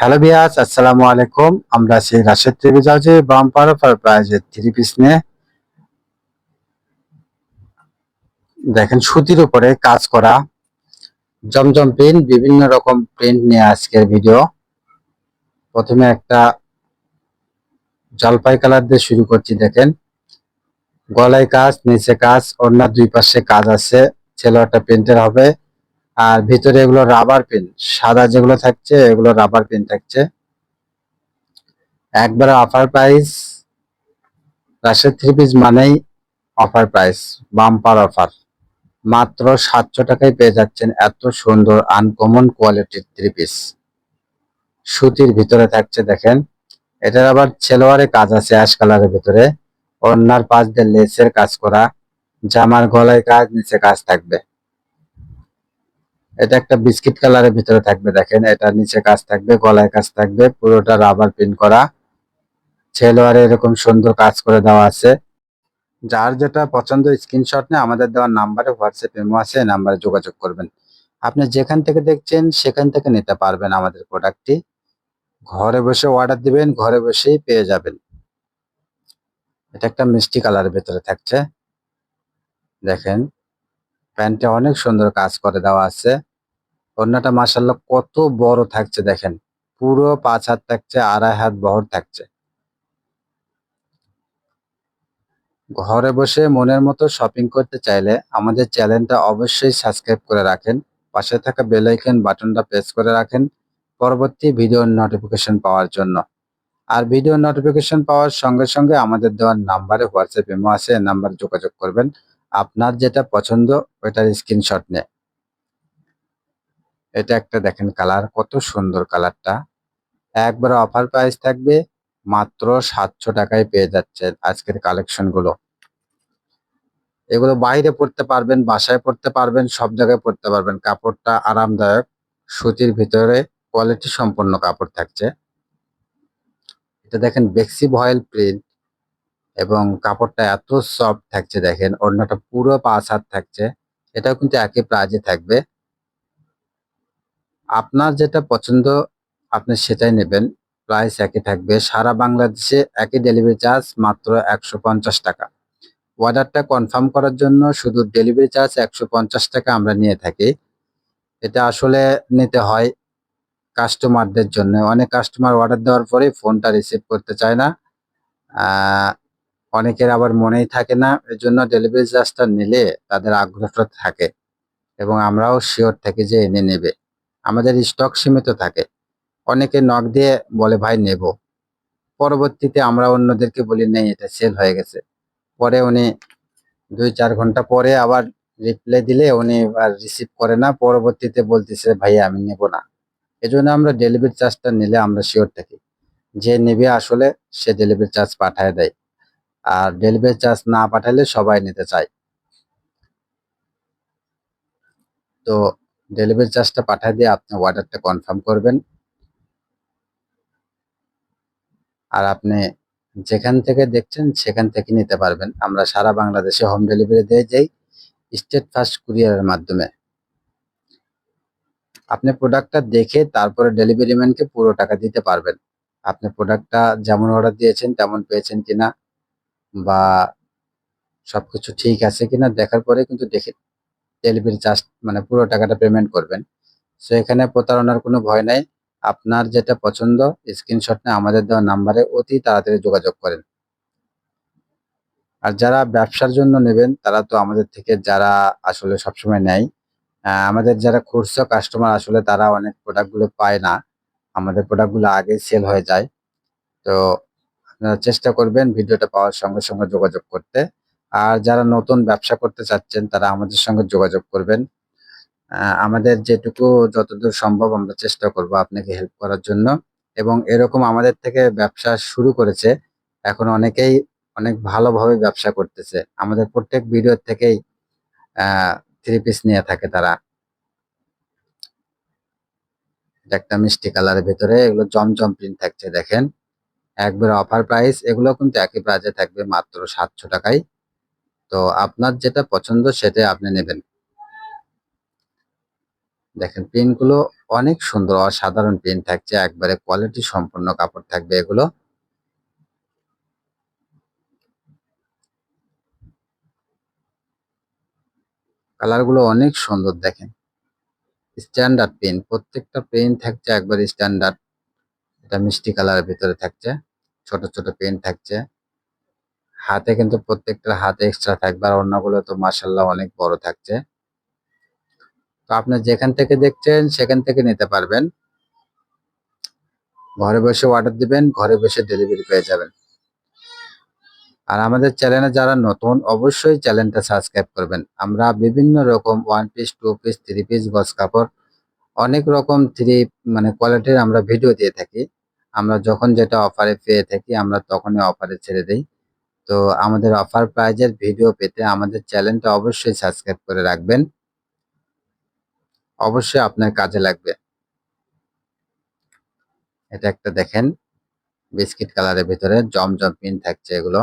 Hello বিয়াস আসসালামু আলাইকুম আমরা সেই রাশেদ টিভি যাচ্ছি বাম্পার অফার প্রাইজের থ্রি পিস নিয়ে। দেখেন, সুতির উপরে কাজ করা জমজম প্রিন্ট বিভিন্ন রকম প্রিন্ট নিয়ে আজকের ভিডিও প্রথমে একটা জলপাই কালার দিয়ে শুরু করছি, দেখেন। গলায় কাজ, নিচে কাজ, অন্য দুই পাশে কাজ আছে। ছেলেটা প্রিন্টের হবে। আর ভিতরে এগুলো রাবার পিন সাদা যেগুলো থাকছে, এগুলো রাবার পিন থাকছে। একবার অফার প্রাইস রাশের থ্রি পিস মানেই অফার প্রাইস বাম্পার অফার মাত্র সাতশো টাকায় পেয়ে যাচ্ছেন এত সুন্দর আনকমন কোয়ালিটির থ্রি পিস সুতির ভিতরে থাকছে, দেখেন। এটার আবার ছেলোয়ারে কাজ আছে অ্যাশ কালারের ভিতরে। অন্যার পাশ দিয়ে লেসের কাজ করা। জামার গলায় কাজ, নিচে কাজ থাকবে। এটা একটা বিস্কিট কালারের ভিতরে থাকবে, দেখেন। এটা নিচে কাজ থাকবে, গলায় কাজ থাকবে, পুরোটা রাবার প্রিন্ট করা। ছেলোয়ারে এরকম সুন্দর কাজ করে দেওয়া আছে। যার যেটা পছন্দ স্ক্রিনশট নিয়ে আমাদের দেওয়ার নাম্বারে হোয়াটসঅ্যাপ ইমো আছে নাম্বারে যোগাযোগ করবেন। আপনি যেখান থেকে দেখছেন, সেখান থেকে নিতে পারবেন আমাদের প্রোডাক্টটি ঘরে বসে অর্ডার দিবেন, ঘরে বসেই পেয়ে যাবেন। এটা একটা মিষ্টি কালারের ভেতরে থাকছে। দেখেন, প্যান্টে অনেক সুন্দর কাজ করে দেওয়া আছে। ওড়নাটা মাসাল্লাহ কত বড় থাকছে দেখেন। পুরো পাঁচ হাত থাকছে, আড়াই হাত বহর থাকছে। ঘরে বসে মনের মতো শপিং করতে চাইলে আমাদের চ্যানেলটা অবশ্যই সাবস্ক্রাইব করে রাখেন, পাশে থাকা বেল আইকন বাটনটা প্রেস করে রাখেন পরবর্তী ভিডিওর নোটিফিকেশন পাওয়ার জন্য। আর ভিডিও নোটিফিকেশন পাওয়ার সঙ্গে সঙ্গে আমাদের দেওয়ার নাম্বারে হোয়াটসঅ্যাপ ইমো আছে নাম্বার যোগাযোগ করবেন। আপনার যেটা পছন্দ, ওইটার স্ক্রিনশট নিয়ে। এটা একটা দেখেন কালার, কত সুন্দর কালারটা। একবার অফার প্রাইস থাকবে মাত্র সাতশো টাকায় পেয়ে যাচ্ছেন আজকের কালেকশনগুলো। এগুলো বাইরে পড়তে পারবেন, বাসায় পড়তে পারবেন, সব জায়গায় পড়তে পারবেন। কাপড়টা আরামদায়ক, সুতির ভিতরে কোয়ালিটি সম্পন্ন কাপড় থাকছে। এটা দেখেন বেক্সি ভয়েল প্রিন্ট এবং কাপড়টা এত সফট থাকছে দেখেন, অন্যটা পুরো পাঁচ হাত থাকছে। এটাও কিন্তু একই প্রাইজে থাকবে। আপনার যেটা পছন্দ, আপনি সেটাই নেবেন। প্রাইস একই থাকবে। সারা বাংলাদেশে একই ডেলিভারি চার্জ মাত্র একশো পঞ্চাশ টাকা। অর্ডারটা কনফার্ম করার জন্য শুধু ডেলিভারি চার্জ একশো পঞ্চাশ টাকা আমরা নিয়ে থাকি। এটা আসলে নিতে হয় কাস্টমারদের জন্য। অনেক কাস্টমার অর্ডার দেওয়ার পরে ফোনটা রিসিভ করতে চায় না। অনেকের আবার মনেই থাকে না। এর জন্য ডেলিভারি চার্জটা নিলে তাদের আগ্রহটা থাকে এবং আমরাও শিওর থাকি যে এনে নেবে। আমাদের স্টক সীমিত থাকে। অনেকে নক দিয়ে বলে, ভাই, নেব। পরবর্তীতে আমরা অন্যদেরকে বলি, নেই, এটা সেল হয়ে গেছে। পরে উনি দুই, চার ঘণ্টা পরে আবার রিপ্লাই দিলে উনি আর রিসিভ করে না। পরবর্তীতে বলতেছে, ভাই, আমি নেব না। এজন্য আমরা ডেলিভারি চার্জটা নিলে আমরা শিওর থাকি। যে নেবে আসলে সে ডেলিভারি চার্জ পাঠায় দেয়। আর ডেলিভারি চার্জ না পাঠালে সবাই নিতে চায়। তো ডেলিভারি চার্জটা পাঠিয়ে দিয়ে আপনি অর্ডারটা কনফার্ম করবেন। আর আপনি যেখান থেকে দেখছেন সেখান থেকে নিতে পারবেন। আমরা সারা বাংলাদেশে হোম ডেলিভারি দিয়ে যাই স্টেট ফার্স্ট কুরিয়ারের মাধ্যমে। আপনি প্রোডাক্টটা দেখে তারপরে ডেলিভারি ম্যানকে পুরো টাকা দিতে পারবেন। আপনি প্রোডাক্টটা যেমন অর্ডার দিয়েছেন তেমন পেয়েছেন কিনা বা সবকিছু ঠিক আছে কিনা দেখার পরে কিন্তু দেখে ডেলিভারি চার্জ মানে পুরো টাকাটা পেমেন্ট করবেন। সো এখানে প্রতারণার কোনো ভয় নাই। আপনার যেটা পছন্দ স্ক্রিনশট নিয়ে আমাদের দেওয়া নাম্বারে অতি তাড়াতাড়ি যোগাযোগ করেন। আর যারা ব্যবসার জন্য নেবেন, তারা তো আমাদের থেকে যারা আসলে সবসময় নেয় আমাদের যারা খুচরো কাস্টমার আসলে তারা অনেক প্রোডাক্টগুলো পায় না। আমাদের প্রোডাক্টগুলো আগে সেল হয়ে যায়। তো আপনারা চেষ্টা করবেন ভিডিওটা পাওয়ার সঙ্গে সঙ্গে যোগাযোগ করতে। আর যারা নতুন ব্যবসা করতে চাচ্ছেন, তারা আমাদের সঙ্গে যোগাযোগ করবেন। আমাদের যেটুকু যতদূর সম্ভব আমরা চেষ্টা করব আপনাকে হেল্প করার জন্য। এবং এরকম আমাদের থেকে ব্যবসা শুরু করেছে, এখন অনেকেই অনেক ভালোভাবে ব্যবসা করতেছে। আমাদের প্রত্যেক ভিডিও থেকেই থ্রি পিস নিয়ে থাকে তারা। একটা মিষ্টি কালারের ভিতরে, এগুলো জমজম প্রিন্ট থাকছে, দেখেন। একবার অফার প্রাইস এগুলো কিন্তু একই প্রাইসে থাকবে মাত্র সাতশো টাকায়। তো আপনার যেটা পছন্দ সেটাই আপনি নেবেন। দেখেনগুলো অনেক সুন্দর, অসাধারণ প্রিন্ট থাকছে, একবারে কোয়ালিটি সম্পন্ন কাপড় থাকবে এগুলো। কালারগুলো অনেক সুন্দর দেখেন। স্ট্যান্ডার্ড পেন প্রত্যেকটা পেন থাকছে একবার স্ট্যান্ডার্ড এটা মিষ্টি কালারের ভিতরে থাকছে, ছোট ছোট পেন থাকছে। হাতে কিন্তু প্রত্যেকটার হাতে এক্সট্রা থাকবে আর অন্যগুলো তো মাসাল্লাহ অনেক বড় থাকছে। তো আপনি যেখান থেকে দেখছেন সেখান থেকে নিতে পারবেন। ঘরে বসে অর্ডার দিবেন, ঘরে বসে ডেলিভারি পেয়ে যাবেন। আর আমাদের চ্যানেলে যারা নতুন, অবশ্যই চ্যানেলটা সাবস্ক্রাইব করবেন। আমরা বিভিন্ন রকম one piece two piece three piece গস কাপড়, অনেক রকম থ্রি মানে কোয়ালিটির আমরা ভিডিও দিয়ে থাকি। আমরা যখন যেটা অফারে পেয়ে থাকি, আমরা তখনই অফারে ছেড়ে দিই। তো আমাদের অফার প্রাইজের ভিডিও পেতে আমাদের চ্যানেলটা অবশ্যই সাবস্ক্রাইব করে রাখবেন। অবশ্যই আপনার কাজে লাগবে। এটা একটা দেখেন বিস্কিট কালারের ভিতরে জমজম পিন থাকছে এগুলো।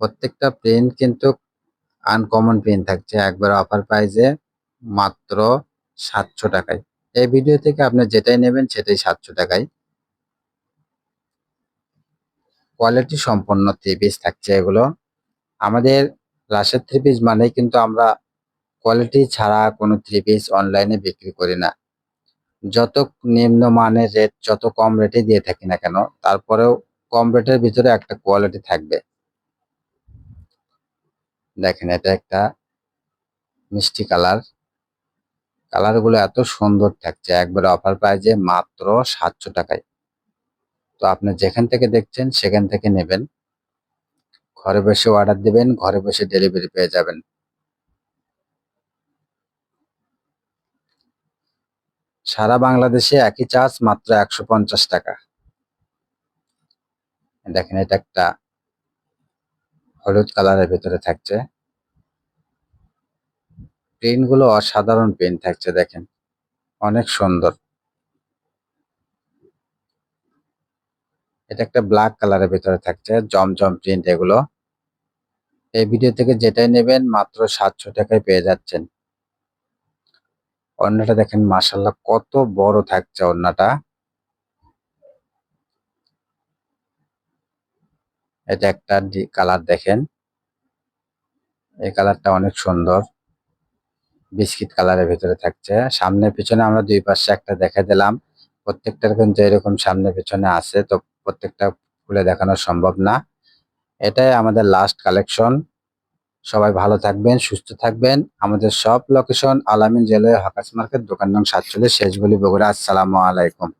প্রত্যেকটা প্রিন্ট কিন্তু আনকমন প্রিন্ট থাকছে। একবার অফার প্রাইজে মাত্র সাতশো টাকায়। এই ভিডিও থেকে আপনি যেটাই নেবেন সেটাই সাতশো টাকায়। কোয়ালিটি সম্পন্ন থ্রি পিস থাকছে এগুলো। আমাদের রাশের থ্রি পিস মানে কিন্তু আমরা কোয়ালিটি ছাড়া কোনো থ্রি পিস অনলাইনে বিক্রি করি না। যত নিম্ন মানের রেট যত কম রেটে দিয়ে থাকি না কেন, তারপরেও কম রেটের ভিতরে একটা কোয়ালিটি থাকবে। দেখেন, এটা একটা মিষ্টি কালার কালারগুলো এত সুন্দর থাকছে, একবার অফার প্রাইজে মাত্র সাতশো টাকায়। তো আপনি যেখান থেকে দেখছেন, সেখান থেকে নেবেন। ঘরে বসে অর্ডার দিবেন, ঘরে বসে ডেলিভারি পেয়ে যাবেন। সারা বাংলাদেশে একই চার্জ মাত্র একশো পঞ্চাশ টাকা। দেখেন, এটা একটা হলুদ কালারের ভিতরে থাকছে। প্রিন্টগুলো অসাধারণ প্রিন্ট থাকছে, দেখেন। অনেক সুন্দর। এটা একটা ব্ল্যাক কালারের ভিতরে থাকছে, জমজম প্রিন্ট এগুলো। এই ভিডিও থেকে যেটাই নেবেন মাত্র সাতশো টাকায় পেয়ে যাচ্ছেন। অন্যটা দেখেন মাসাল্লাহ কত বড় থাকছে অন্যটা। এটা একটা কালার দেখেন। এই কালারটা অনেক সুন্দর। বিস্কিট কালারের ভিতরে থাকছে। সামনে পিছনে আমরা দুই পাশে একটা দেখে দিলাম। প্রত্যেকটার কিন্তু এরকম সামনে পিছনে আছে, তো প্রত্যেকটা খুলে দেখানো সম্ভব না। এটাই আমাদের লাস্ট কালেকশন সবাই ভালো থাকবেন, সুস্থ থাকবেন। আমাদের সব লোকেশন আলামিন জেলায় হাকাস মার্কেট, দোকান নং সাতচল্লিশ শেষ বলি বগুড়া। আসসালামু আলাইকুম।